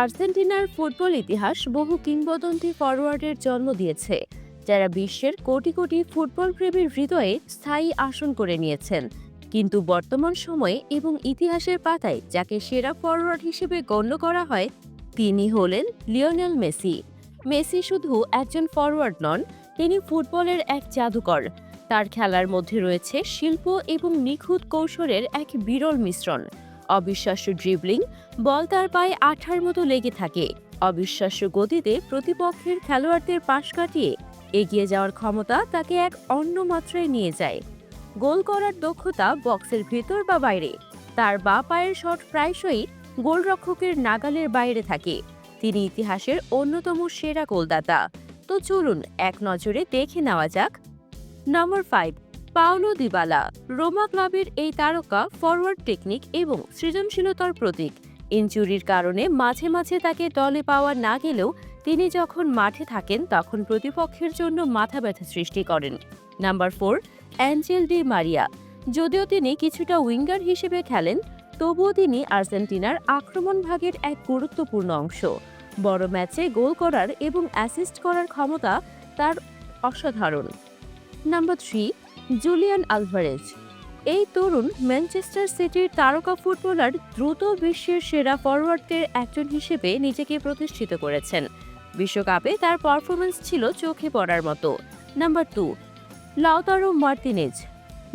আর্জেন্টিনার ফুটবল ইতিহাস বহু কিংবদন্তি ফরওয়ার্ডের জন্ম দিয়েছে, যারা বিশ্বের কোটি কোটি ফুটবল প্রেমীর হৃদয়ে স্থায়ী আসন করে নিয়েছেন। কিন্তু বর্তমান সময়ে এবং ইতিহাসের পাতায় যাকে সেরা ফরওয়ার্ড হিসেবে গণ্য করা হয়, তিনি হলেন লিওনেল মেসি। মেসি শুধু একজন ফরওয়ার্ড নন, তিনি ফুটবলের এক জাদুকর। তার খেলার মধ্যে রয়েছে শিল্প এবং নিখুঁত কৌশলের এক বিরল মিশ্রণ। অবিশ্বাস্য ড্রিবলিং বল তার পায়ে আঠার মতো লেগে থাকে। অবিশ্বাস্য গতিতে প্রতিপক্ষের খেলোয়াড়দের পাশ কাটিয়ে এগিয়ে যাওয়ার ক্ষমতা তাকে এক অন্য মাত্রায় নিয়ে যায়। গোল করার দক্ষতা বক্সের ভেতর বা বাইরে। তার বা পায়ের শট প্রায়শই গোলরক্ষকের নাগালের বাইরে থাকে। তিনি ইতিহাসের অন্যতম সেরা গোলদাতা। তো চলুন এক নজরে দেখে নেওয়া যাক। Number five Paulo Dybala, Roma ক্লাবের এই তারকা ফরওয়ার্ড টেকনিক এবং সৃজনশীলতার প্রতীক। ইনজুরির কারণে মাঝে মাঝে তাকে দলে পাওয়া না গেলেও তিনি যখন মাঠে থাকেন তখন প্রতিপক্ষের জন্য মাথা ব্যথা সৃষ্টি করেন। Number four, Angel Di Maria. যদিও তিনি কিছুটা উইঙ্গার হিসেবে খেলেন, তবুও তিনি আর্জেন্টিনার আক্রমণ ভাগের এক গুরুত্বপূর্ণ অংশ। বড় ম্যাচে গোল করার এবং অ্যাসিস্ট করার ক্ষমতা তার অসাধারণ। Number three Julian Alvarez. এই তরুণ ম্যানচেস্টার সিটির তারকা ফুটবলার দ্রুত বিশ্বের সেরা ফরওয়ার্ডদের একজন হিসেবে নিজেকে প্রতিষ্ঠিত করেছেন। বিশ্বকাপে তার পারফরমেন্স ছিল চোখে পড়ার মতো। নাম্বার টু, লাউতারো মার্তিনেজ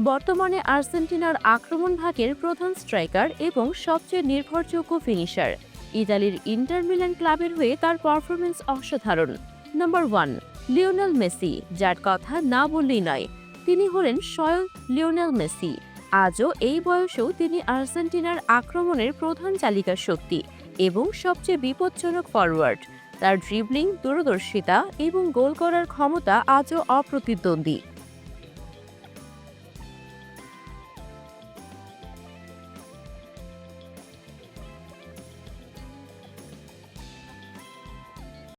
বর্তমানে আর্জেন্টিনার আক্রমণ ভাগের প্রধান স্ট্রাইকার এবং সবচেয়ে নির্ভরযোগ্য ফিনিশার। ইতালির ইন্টার মিলান ক্লাবের হয়ে তার পারফরমেন্স অসাধারণ। নাম্বার ওয়ান, লিওনেল মেসি, যার কথা না বললেই নয়। তিনি হলেন স্বয়ং লিওনেল মেসি। আজও এই বয়সেও তিনি আর্জেন্টিনার আক্রমণের প্রধান চালিকা শক্তি এবং সবচেয়ে বিপজ্জনক ফরওয়ার্ড তার ড্রিবলিং দূরদর্শিতা এবং গোল করার ক্ষমতা আজও অপ্রতিদ্বন্দ্বী।